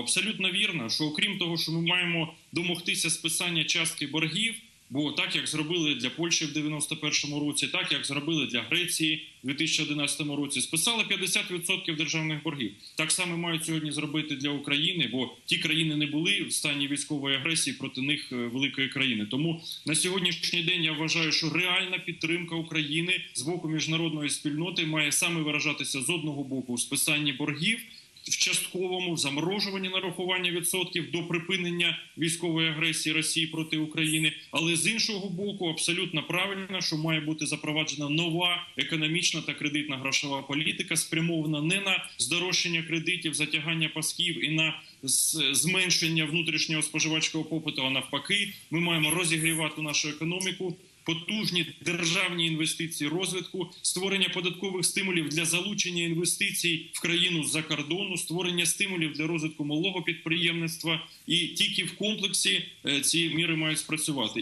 абсолютно вірно, що окрім того, що ми маємо домогтися списання частки боргів. Бо так як зробили для Польщі в 91-му році, так як зробили для Греції в 2011 році, списали 50% державних боргів. Так само мають сьогодні зробити для України, бо ті країни не були в стані військової агресії проти них е, великої країни. Тому на сьогоднішній день я вважаю, що реальна підтримка України з боку міжнародної спільноти має саме виражатися з одного боку у списанні боргів в частковому заморожуванні нарахування відсотків до припинення військової агресії Росії проти України, але з іншого боку, абсолютно правильно, що має бути запроваджена нова економічна та кредитна грошова політика, спрямована не на здорожчання кредитів, затягання пасків і на зменшення внутрішнього споживачого попиту. А навпаки, ми маємо розігрівати нашу економіку. Потужні державні інвестиції розвитку, створення податкових стимулів для залучення інвестицій в країну з-за кордону, створення стимулів для розвитку малого підприємництва, і тільки в комплексі е, ці міри мають спрацювати.